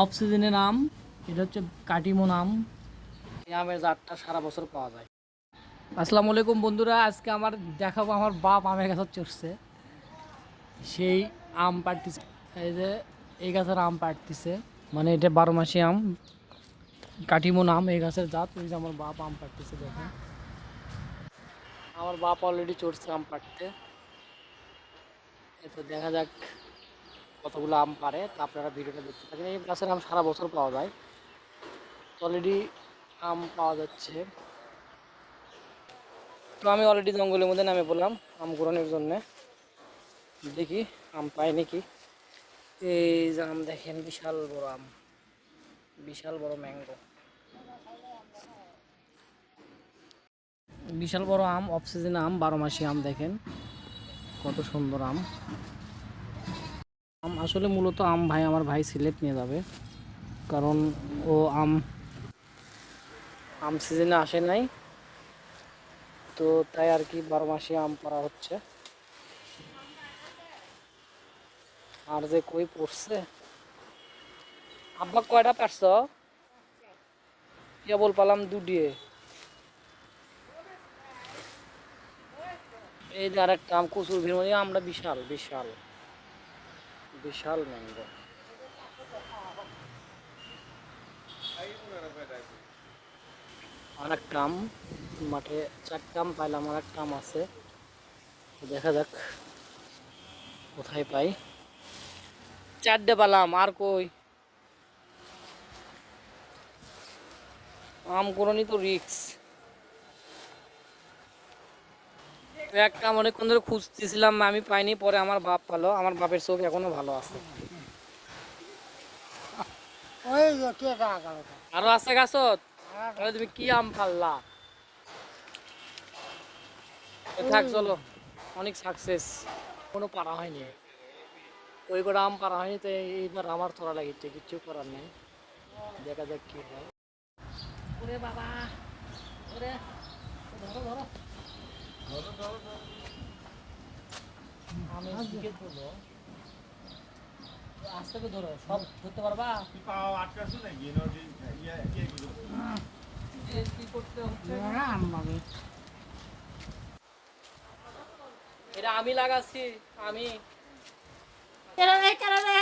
Of সিজনের আম এটা হচ্ছে কাটিমন আম এই আমের জাতটা সারা বছর পাওয়া যায়। আসসালামু আলাইকুম বন্ধুরা, আজকে আমার দেখাবো আমার বাপ আমের গাছ চড়ছে সেই আম পাড়তেছে, এই যে এই গাছের আম পাড়তেছে। মানে এটা বারো মাসি আম কাটিমন আম এই গাছের জাত। ওই যে আমার বাপ আম পাড়তেছে, দেখেন। আমার বাপ অলরেডি চড়ছে আম পাড়তে। এতো দেখা যাক কতগুলো আম পারে তা আপনারা ভিডিওটা দেখতে থাকেন। এই গাছের আম সারা বছর পাওয়া যায়। অলরেডি আম পাওয়া যাচ্ছে। তো আমি অলরেডি জঙ্গলের মধ্যে নামে পড়লাম আম ঘোরানোর জন্যে। দেখি আম পাই নাকি। এই যে আম দেখেন, বিশাল বড় আম। বিশাল বড় ম্যাঙ্গো বিশাল বড় আম অফ সিজন আম, বারো মাসি আম দেখেন। কত সুন্দর আম। আম, আসলে মূলত আম ভাই আমার ভাই সিলেট নিয়ে যাবে। কারণ ও আম আম সিজনে আসে নাই। তো তাই আর কি বারো মাসে আম পাড়া হচ্ছে। আর যে কই পড়ছে? আব্বা কয়টা পারছ কেবল পালাম দুটিয়ে। এই যে আরেকটা আম কচুর ভিড় আমরা বিশাল বিশাল। বিশাল ম্যাঙ্গো একটা আম মাঠে চারটা আম পাইলাম একটা আম আছে। দেখা যাক কোথায় পাই। চারটে পালাম আর কই? আম করনি তো রিক্স একটা আম অনেকক্ষণ ধরে খুঁজতেছিলাম আমি পাইনি পরে আমার বাপ পালো আমার বাপের চোখ এখনও ভালো আছে। আরও আছে গাছত? তাহলে তুমি কি আম পারলা? এ থাক চলো অনেক সাকসেস কোনো পারা হয়নি। ওই করে আম পারা হয়নি তো এইবার আমার তোরা লাগিচ্ছে কিচ্ছু করার নেই। দেখা যাক কি হয়। ওরে বাবা ওরে ধরো ধরো। আস্তে করে ধরো সব ধরতে পারবা? এ কি করতে হচ্ছে না আমি এটা আমি লাগাচ্ছি আমি। কেন রে কেন রে?